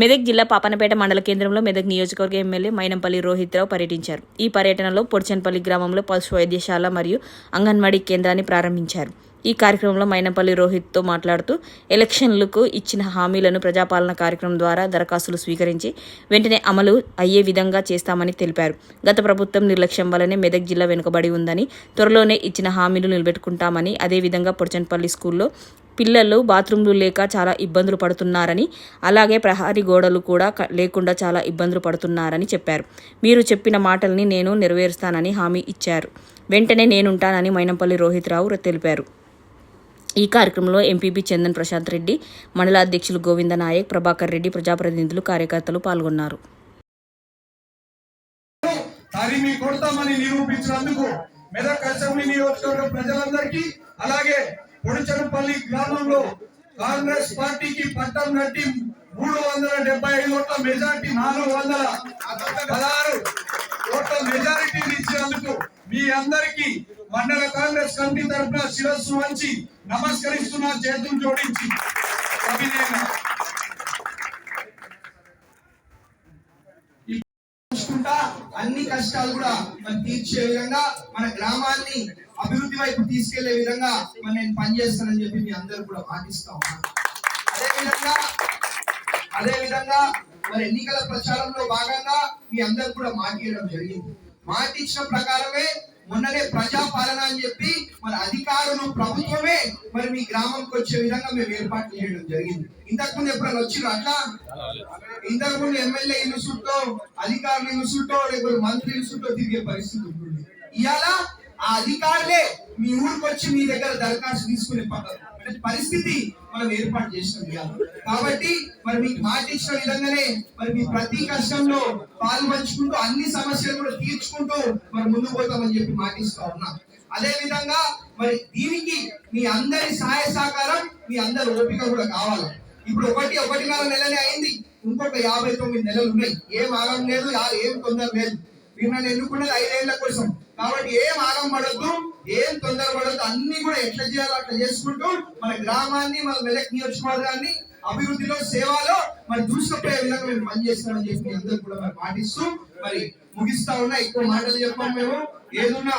మెదక్ జిల్లా పాపనపేట మండల కేంద్రంలో మెదక్ నియోజకవర్గ ఎమ్మెల్యే మైనంపల్లి రోహిత్రావు పర్యటించారు. ఈ పర్యటనలో పొడిచన్పల్లి గ్రామంలో పశు వైద్యశాల మరియు అంగన్వాడీ కేంద్రాన్ని ప్రారంభించారు. ఈ కార్యక్రమంలో మైనంపల్లి రోహిత్తో మాట్లాడుతూ ఎలక్షన్లకు ఇచ్చిన హామీలను ప్రజాపాలన కార్యక్రమం ద్వారా దరఖాస్తులు స్వీకరించి వెంటనే అమలు అయ్యే విధంగా చేస్తామని తెలిపారు. గత ప్రభుత్వం నిర్లక్ష్యం వల్లనే మెదక్ జిల్లా వెనుకబడి ఉందని త్వరలోనే ఇచ్చిన హామీలు నిలబెట్టుకుంటామని అదేవిధంగా పొడిచన్పల్లి స్కూల్లో పిల్లలు బాత్రూంలు లేక చాలా ఇబ్బందులు పడుతున్నారని అలాగే ప్రహారీ గోడలు కూడా లేకుండా చాలా ఇబ్బందులు పడుతున్నారని చెప్పారు. మీరు చెప్పిన మాటల్ని నేను నెరవేరుస్తానని హామీ ఇచ్చారు. వెంటనే నేనుంటానని మైనంపల్లి రోహిత్ రావు తెలిపారు. ఈ కార్యక్రమంలో ఎంపీపీ చందన్ ప్రశాంత్ రెడ్డి మండల అధ్యక్షులు గోవింద నాయక్ ప్రభాకర్ రెడ్డి ప్రజాప్రతినిధులు కార్యకర్తలు పాల్గొన్నారు. తరిమి కొడతామని నిరూపించినందుకు మెదక్ అసెంబ్లీ నియోజకవర్గ ప్రజలందరికీ అలాగే పొడిచనపల్లి గ్రామంలో కాంగ్రెస్ పార్టీకి పట్టం నట్టి మూడు వందల డెబ్బై ఐదు ఓట్ల మెజార్టీ నాలుగు వందల పదహారు ఓట్ల మెజారిటీ ఇచ్చినందుకు మీ అందరికీ మండల కాంగ్రెస్ కమిటీ తరఫున శిరస్సు వంచి నమస్కరిస్తున్న చేతులు జోడించి. అభినేనా చూసుకుంటా అన్ని కష్టాలు కూడా మనం తీర్చే విధంగా మన గ్రామాన్ని అభివృద్ధి వైపు తీసుకెళ్ళే విధంగా మరి నేను పనిచేస్తానని చెప్పి మీ అందరూ కూడా పాటిస్తా ఉన్నాను. అదే విధంగా అదే విధంగా మరి ఎన్నికల ప్రచారంలో భాగంగా మీ అందరు కూడా మాట్లాడడం జరిగింది. మాట ఇచ్చిన ప్రకారమే మొన్ననే ప్రజా పాలన అని చెప్పి మరి అధికారులు ప్రభుత్వమే మరి మీ గ్రామంకి వచ్చే విధంగా మేము ఏర్పాటు చేయడం జరిగింది. ఇంతకు ముందు ఎప్పుడైనా వచ్చిన అట్లా? ఇంతకు ముందు ఎమ్మెల్యే ఇల్లు చుట్టూ అధికారులు ఇల్లు చుట్టూ లేకపోతే మంత్రి ఇల్లు చుట్టూ తిరిగే పరిస్థితి ఉంటుంది ఇవాళ ఆ అధికారులే మీ ఊరికి వచ్చి మీ దగ్గర దరఖాస్తు తీసుకునే పద్ధతి. పరిస్థితి మనం ఏర్పాటు చేసినాం ఇవాళ. కాబట్టి మరి మీకు మాట ఇచ్చిన విధంగానే మరి మీ ప్రతి కష్టంలో పాల్పంచుకుంటూ అన్ని సమస్యలు కూడా తీర్చుకుంటూ మరి ముందు పోతామని చెప్పి మాటిస్తా ఉన్నా. అదే విధంగా మరి దీనికి మీ అందరి సహాయ సహకారం మీ అందరి ఓపిక కూడా కావాలి. ఇప్పుడు ఒకటి ఒకటిన్నర నెలనే అయింది. ఇంకొక యాభై తొమ్మిది నెలలు ఉన్నాయి. ఏం ఆగం లేదు ఏం తొందర లేదు. మీరు నన్ను ఎన్నుకున్నది ఐదేళ్ళ కోసం. కాబట్టి ఏం ఆగం పడద్దు ఏం తొందర పడద్దు అన్ని కూడా ఎట్లా చేయాలో అట్లా చేసుకుంటూ మన గ్రామాన్ని మన మెదక్ నియోజకవర్గాన్ని అభివృద్ధిలో సేవలో మరి దూసుకుపోయే విధంగా మేము పనిచేస్తామని చెప్పి అందరూ కూడా మరి పాటిస్తూ మరి ముగిస్తా ఉన్నా ఎక్కువ మాటలు చెప్పాం మేము. ఏదున్నా